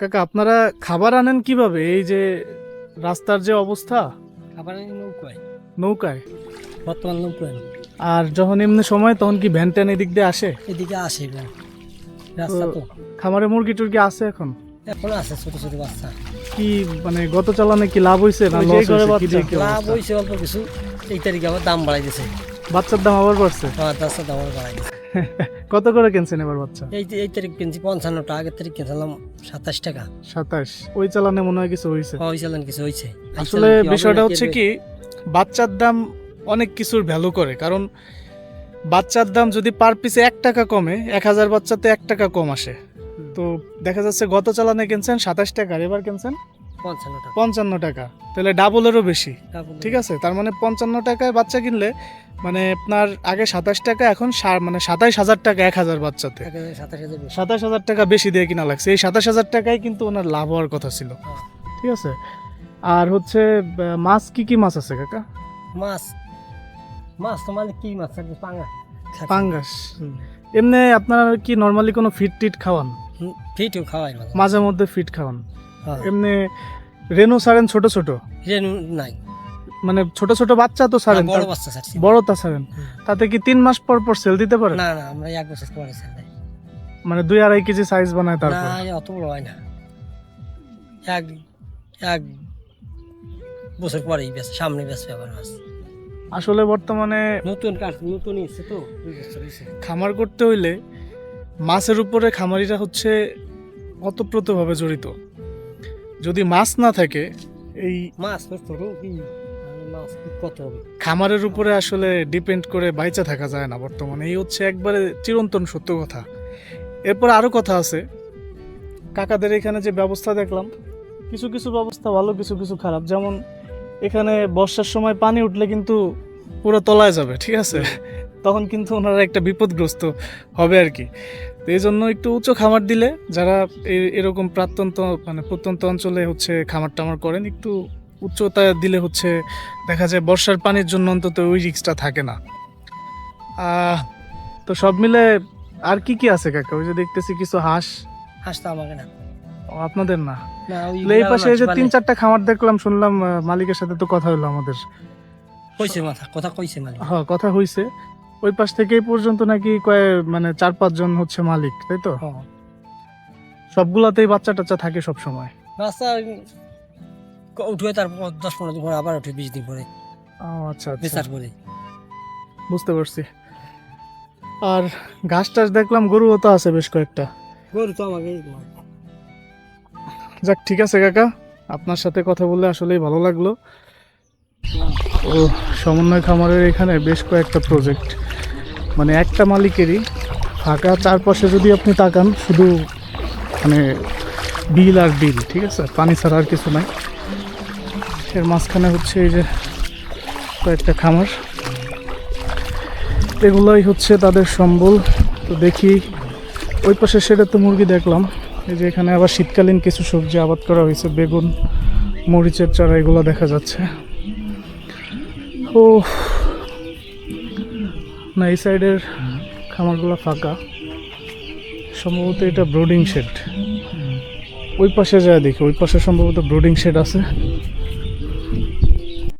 কাকা আপনারা খাবার আনেন কীভাবে? এই যে রাস্তার যে অবস্থা? খাবার নৌকায়। নৌকায়? বর্তমান নৌকায়। আর যখন এমনি সময় তখন কি ভ্যান ট্যান এদিক দিয়ে আসে? এদিকে আসে না রাস্তা তো। খামারে মুরগি টুরগি আছে এখন? এখন আছে ছোট ছোট বাচ্চা। কি মানে গত চালানে কি লাভ হয়েছে না লস? কি লাভ? হয়েছে অল্প কিছু এই তারিখে আবার দাম বাড়াই দিছে। বাচ্চার দাম আবার বাড়ছে? আমার বাচ্চার দাম আবার বাড়াই দিছে। কত করে কিনছেন এবার বাচ্চা? এই এই তারিখ কিনছি পঞ্চান্ন টাকা আগের তারিখ কিনছিলাম সাতাশ টাকা। সাতাশ। ওই চালানে মনে হয় কিছু হয়েছে ওই চালান কিছু হয়েছে আসলে বিষয়টা হচ্ছে কি বাচ্চার দাম অনেক কিছুর ভ্যালু করে কারণ বাচ্চার দাম যদি পার পিসে এক টাকা কমে এক হাজার বাচ্চাতে এক টাকা কম আসে। তো দেখা যাচ্ছে গত চালানে কিনছেন সাতাশ টাকার এবার কিনছেন পঞ্চান্ন টাকা। তাহলে ডাবলেরও বেশি। ঠিক আছে? তার মানে পঞ্চান্ন টাকায় বাচ্চা কিনলে মানে আপনার আগে সাতাশ টাকা এখন মানে সাতাইশ হাজার টাকা এক হাজার বাচ্চাতে। সাতাশ হাজার। সাতাশ টাকা বেশি দিয়ে কিনা লাগছে। এই সাতাশ হাজার টাকায় কিন্তু ওনার লাভ হওয়ার কথা ছিল। হ্যাঁ। ঠিক আছে? আর হচ্ছে মাছ কি কি মাছ আছে কাকা? মাছ। মাছ তো মানে কি মাছ? থাকবে পাঙ্গা পাঙ্গাস। এমনি আপনারা কি নর্মালি কোনো ফিট টিট খাওয়ান? ফিটও খাওয়াই মাঝে মধ্যে ফিট খাওয়ান। এমনি রেনু সারেন ছোট ছোট? রেনু নাই। মানে ছোট ছোট বাচ্চা তো সারেন বড় বাচ্চা ছাড়ছি বড় তা সারেন। তাতে কি তিন মাস পর পর সেল দিতে পারে? না না আমরা এক বছর পরে ছেড়ে দেয় মানে দুই আড়াই কেজি সাইজ বানায় তারপর? না অত বড় হয় না। এক এক বছর পরেই বেশ সামনে বেশ ব্যাপার মাছ আসলে বর্তমানে নতুন কাঠ নতুন এসছে তো দুই খামার করতে হইলে মাছের উপরে খামারিরা হচ্ছে অতপ্রতভাবে জড়িত। যদি মাছ না থাকে এই মাছ কত হবে? খামারের উপরে আসলে ডিপেন্ড করে বাইচা থাকা যায় না বর্তমানে। এই হচ্ছে একবারে চিরন্তন সত্য কথা। এরপর আরও কথা আছে। কাকাদের এখানে যে ব্যবস্থা দেখলাম কিছু কিছু ব্যবস্থা ভালো কিছু কিছু খারাপ। যেমন এখানে বর্ষার সময় পানি উঠলে কিন্তু পুরো তলায় যাবে ঠিক আছে? তখন কিন্তু ওনারা একটা বিপদগ্রস্ত হবে আর কি। তো এই জন্য একটু উঁচু খামার দিলে যারা এরকম প্রাত্যন্ত মানে প্রত্যন্ত অঞ্চলে হচ্ছে খামার টামার করেন একটু উচ্চতা দিলে হচ্ছে দেখা যায় বর্ষার পানির জন্য অন্তত ওই রিক্সটা থাকে না। তো সব মিলে আর কি কি আছে কাকা? ওই যে দেখতেছি কিছু হাঁস। হাসতো আমাকে না। আপনাদের না? এই পাশে এই যে তিন চারটা খামার দেখলাম শুনলাম মালিকের সাথে তো কথা হলো আমাদের। কইছে মাথা কথা কইছে মানে হ্যাঁ কথা হইছে। ওই পাশ থেকে পর্যন্ত নাকি কয়ে মানে চার পাঁচজন হচ্ছে মালিক তাই তো? হ্যাঁ। সবগুলাতেই বাচ্চা টাচ্চা থাকে সব সময় ক- উঠবে তারপর দশ পনেরো দিন পরে আবার উঠে বিশ দিন পরে। আচ্ছা আচ্ছা। বেচার পরে। বুঝতে পারছি। আর ঘাস টাস দেখলাম গরুও তো আছে বেশ কয়েকটা। গরু তো আমাকে যাক ঠিক আছে কাকা। আপনার সাথে কথা বলে আসলেই ভালো লাগল। ও সমন্বয় খামারের এখানে বেশ কয়েকটা প্রজেক্ট মানে একটা মালিকেরই ফাঁকা চারপাশে যদি আপনি তাকান, শুধু মানে বিল আর বিল, ঠিক আছে? পানি ছাড়া আর কিছু নাই। এর মাঝখানে হচ্ছে এই যে কয়েকটা খামার। এগুলোই হচ্ছে তাদের সম্বল। তো দেখি, ওই পাশে সেটা তো মুরগি দেখলাম। এই যে এখানে আবার শীতকালীন কিছু সবজি আবাদ করা হয়েছে, বেগুন, মরিচের চারা, এগুলো দেখা যাচ্ছে। ও না, এই সাইডের খামারগুলো ফাঁকা। সম্ভবত এটা ব্রোডিং শেড। ওই পাশে যা দেখি, ওই পাশে সম্ভবত ব্রোডিং শেড আছে।